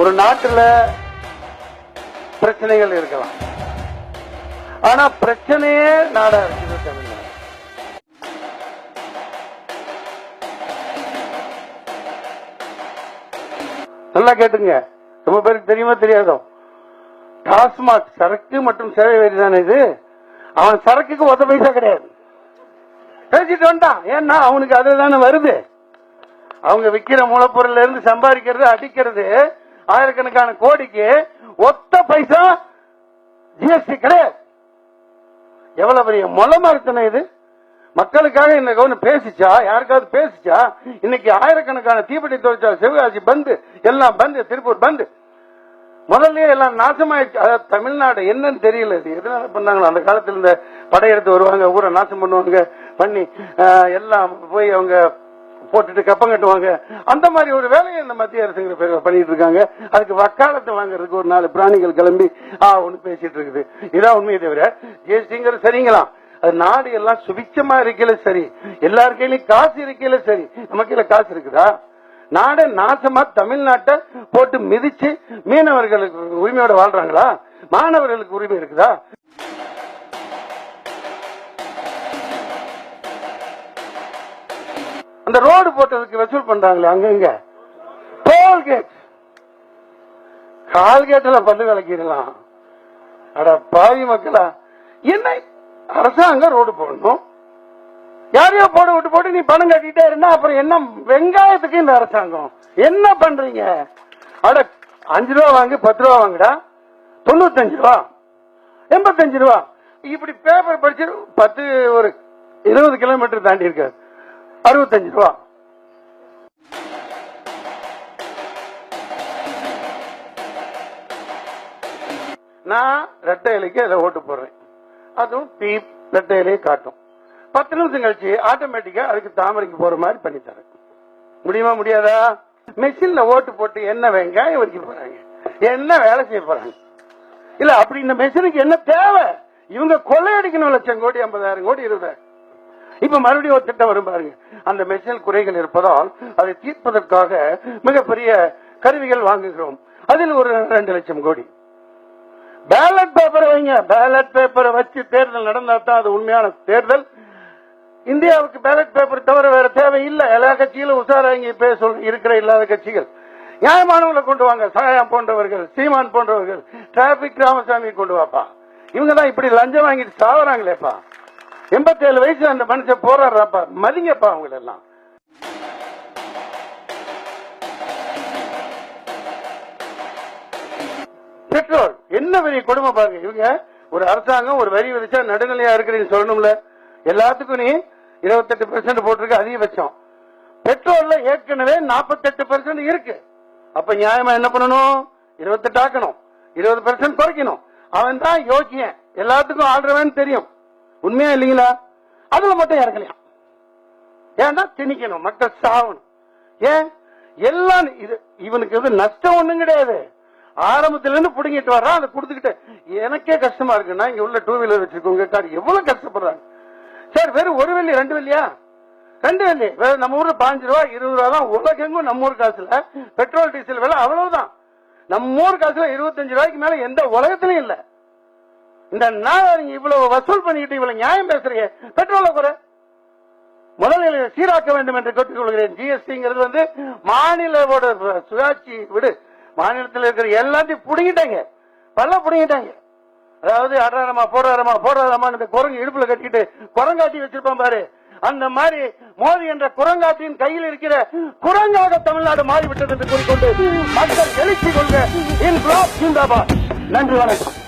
ஒரு நாட்டுல பிரச்சனைகள் இருக்கலாம். ஆனா பிரச்சனையே நாடா இருக்குது தமிழ்நாடு. நல்லா கேட்டுங்க. ரொம்ப பேருக்கு தெரியுமா தெரியாதோ? டாஸ்மாக் சரக்கு மற்றும் சேவை வரி தானே இது? அவன் சரக்குக்கு ஒத்த பைசா கிடையாது. பேசிட்டு வந்தான். ஏன்னா அவனுக்கு அதுல தானே வருது. அவங்க விக்கிற மூலப்பொருள்ல இருந்து சம்பாதிக்கிறது அடிக்கிறது ஆயிரக்கணக்கான கோடிக்கு ஒத்த பைசா ஜிஎஸ்டி கிடையாது. எவ்வளவு பெரிய மொள மறுத்தன இது? மக்களுக்காக இந்த கவர்மெண்ட் பேசிச்சா யாருக்காவது பேசிச்சா இன்னைக்கு ஆயிரக்கணக்கான தீப்பெட்டி தொழிற்சாலை சிவகாசி பந்து எல்லாம் பந்து திருப்பூர் பந்து. முதல்லயே எல்லாம் நாசமாயிடுச்சு. அதாவது தமிழ்நாடு என்னன்னு தெரியல இது. எதனால பண்ணாங்களோ அந்த காலத்துல இந்த படையெடுத்து வருவாங்க ஊரை நாசம் பண்ணுவாங்க பண்ணி ஆஹ், எல்லாம் போய் அவங்க போட்டுட்டு கப்பம் கட்டுவாங்க. அந்த மாதிரி ஒரு வேலையை இந்த மத்திய அரசுங்கிற பேர் பண்ணிட்டு இருக்காங்க. அதுக்கு வக்காலத்தை வாங்குறதுக்கு ஒரு நாலு பிராணிகள் கிளம்பி ஆ ஒண்ணு பேசிட்டு இருக்குது. இதான் உண்மையை தவிர ஜிஎஸ்டிங்கிறது சரிங்களா அது நாடு எல்லாம் சுபிச்சமா இருக்கையில சரி. எல்லார் கையிலயும் காசு இருக்கையில சரி. நம்ம கையில காசு இருக்குதா? நாட நாசமா தமிழ்நாட்டை போட்டு மிதிச்சு மீனவர்களுக்கு உரிமையோட வாழ்றாங்களா? மாணவர்களுக்கு உரிமை இருக்குதா? அந்த ரோடு போட்டதுக்கு வசூல் பண்றாங்களே அங்கங்க டோல்கேட் கால்கேட்ல பல்லு விளக்கிடலாம். அட பாவி மக்களா என்ன? அரசாங்கம் ரோடு போடணும். யாரையோ போட விட்டு போட்டு நீ பணம் கட்டிட்டே இருந்தா அப்புறம் என்ன வெங்காயத்துக்கு இந்த அரசாங்கம்? என்ன பண்றீங்க? அட அஞ்சு ரூபா வாங்கு பத்து ரூபா வாங்குடா. தொண்ணூத்தஞ்சு ரூபா. எண்பத்தஞ்சு ரூபா. இப்படி பேப்பர் படிச்சு பத்து ஒரு இருபது கிலோமீட்டர் தாண்டி இருக்காரு அறுபத்தஞ்சு ரூபா. நான் ரெட்டை இலைக்கு அதில் ஓட்டு போடுறேன். அதுவும் பீப் ரெட்டை இலையை காட்டும். பத்து நிமிஷம் கழிச்சு ஆட்டோமேட்டிக்கா அதுக்கு தாமரைக்கு போற மாதிரி பண்ணி தரேன். முடியுமா முடியாதா? மெஷின்ல ஓட்டு போட்டு என்ன வெங்காயம் வரைக்கும் போறாங்க? என்ன வேலை செய்ய போறாங்க? இல்ல அப்படி இந்த மெஷினுக்கு என்ன தேவை? இவங்க கொள்ளையடிக்கணும் லட்சம் கோடி ஐம்பதாயிரம் கோடி இருபதாயிரம் இப்ப மறுபடியும் ஒரு திட்டம் வரும் பாருங்க. அந்த மெஷின் குறைகள் இருப்பதால் அதை தீர்ப்பதற்காக மிகப்பெரிய கருவிகள் வாங்குகிறோம். அதில் ஒரு ரெண்டு லட்சம் கோடி. பேலட் பேப்பரை வைங்க. பேலட் பேப்பரை வச்சு தேர்தல் நடந்தா தான் அது உண்மையான தேர்தல். இந்தியாவுக்கு பேலட் பேப்பர் தவிர வேற தேவை இல்ல. எல்லா கட்சியிலும் உஷாராங்க பேச இருக்கிற இல்லாத கட்சிகள். நியாயமானவங்களை கொண்டு வாங்க. சாயம் போன்றவர்கள் சீமான் போன்றவர்கள் டிராபிக் ராமசாமி கொண்டு வாப்பா. இவங்க தான் இப்படி லஞ்சம் வாங்கிட்டு சாவறாங்களேப்பா. எண்பத்தேழு வயசு அந்த மனுஷன் போராடுறாப்பா. மதிங்கப்பா அவங்க எல்லாம் பெட்ரோல். என்ன பெரிய கொடுமை பாருங்க. இவங்க ஒரு அரசாங்கம் ஒரு வரி விதிச்சா நடுநிலையா இருக்கிறீங்க சொல்லணும்ல. எல்லாத்துக்கும் நீ இருபத்தெட்டு பெர்சென்ட் போட்டிருக்க அதிகபட்சம். பெட்ரோல்ல ஏற்கனவே நாற்பத்தெட்டு பெர்சென்ட் இருக்கு. அப்ப நியாயமா என்ன பண்ணணும்? இருபத்தெட்டு ஆக்கணும். இருபது பெர்சென்ட் குறைக்கணும். அவன் தான் யோக்கியன் எல்லாத்துக்கும் ஆடுறவன் தெரியும். உண்மையா இல்லைங்களா? அதுல மட்டும் இறக்கலையா ஏன்னா திணிக்கணும் மக்கள் சாகணும். ஏன்? எல்லாம் இது இவனுக்கு வந்து நஷ்டம் ஒண்ணும் கிடையாது. ஆரம்பத்துல இருந்து புடுங்கிட்டு வர்றான் அதை கொடுத்துக்கிட்டு. எனக்கே கஷ்டமா இருக்குன்னா இங்க உள்ள டூ வீலர் வச்சிருக்கவங்க கார் எவ்வளவு கஷ்டப்படுறாங்க. சார் வெறும் ஒரு வெள்ளி ரெண்டு வெள்ளியா? ரெண்டு வெள்ளி. வேற நம்ம ஊர்ல பாஞ்சு ரூபா இருபது ரூபா தான் உலகெங்கும் நம்ம ஊர் காசுல. பெட்ரோல் டீசல் விலை அவ்வளவுதான். நம்ம ஊர் காசுல இருபத்தஞ்சு ரூபாய்க்கு மேல எந்த உலகத்திலயும் இல்லை. இந்த நாள் இவ்வளவு வசூல் பண்ணிக்கிட்டு இவ்வளவு நியாயம் பேசுறீங்க? பெட்ரோல குறை. முதலில் சீராக்க வேண்டும் என்று கேட்டுக்கொள்கிறேன் ஜிஎஸ்டிங்கிறது வந்து மாநிலவோட சுயாட்சி விடு. மாநிலத்தில் இருக்கிற எல்லாத்தையும் புடுங்கிட்டாங்க. பல்ல புடுங்கிட்டாங்க. அதாவது அடாரமா போடாரமா போடாரமா இந்த குரங்கு இடுப்புல கட்டிட்டு குரங்காட்டி வச்சிருப்பான் பாரு. அந்த மாதிரி மோடி என்ற குரங்காட்டியின் கையில் இருக்கிற குரங்காக தமிழ்நாடு மாறிவிட்டது என்று கூறிக்கொண்டு மக்கள் எழுச்சி கொள்க இன் ஜிந்தாபாத். நன்றி வணக்கம்.